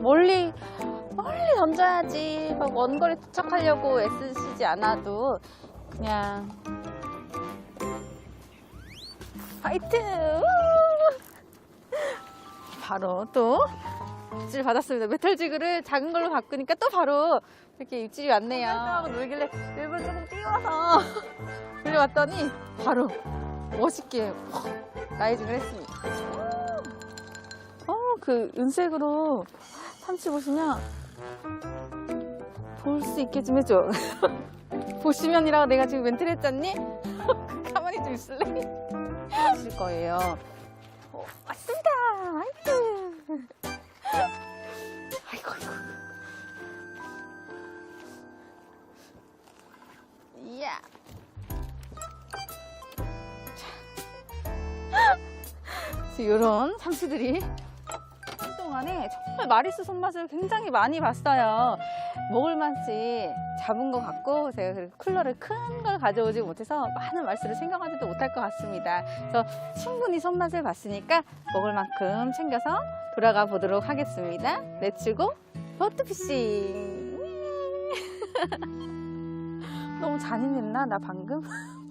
멀리 멀리 던져야지. 막 원거리 도착하려고 애쓰시지 않아도 그냥 화이트 우! 바로 또 입질 받았습니다. 메탈 지그를 작은 걸로 바꾸니까 또 바로 이렇게 입질이 왔네요. 하고 놀길래 일부러 조금 띄워서 돌려왔더니 바로 멋있게 확 라이징을 했습니다. 어, 그 은색으로 참치 보시면 볼 수 있게 좀 해줘. 보시면이라고 내가 지금 멘트를 했잖니? 가만히 좀 있을래? 하실 거예요. 어, 왔습니다. 아이고. 아이고, 아이고. 이야. 이런 참치들이 한 동안에 정말 마리스 손맛을 굉장히 많이 봤어요. 먹을 맛이 잡은 것 같고 제가 그 쿨러를 큰 걸 가져오지 못해서 많은 말씀을 챙겨가지도 못할 것 같습니다. 그래서 충분히 손맛을 봤으니까 먹을 만큼 챙겨서 돌아가 보도록 하겠습니다. 레츠고 보트피싱! 너무 잔인했나? 나 방금?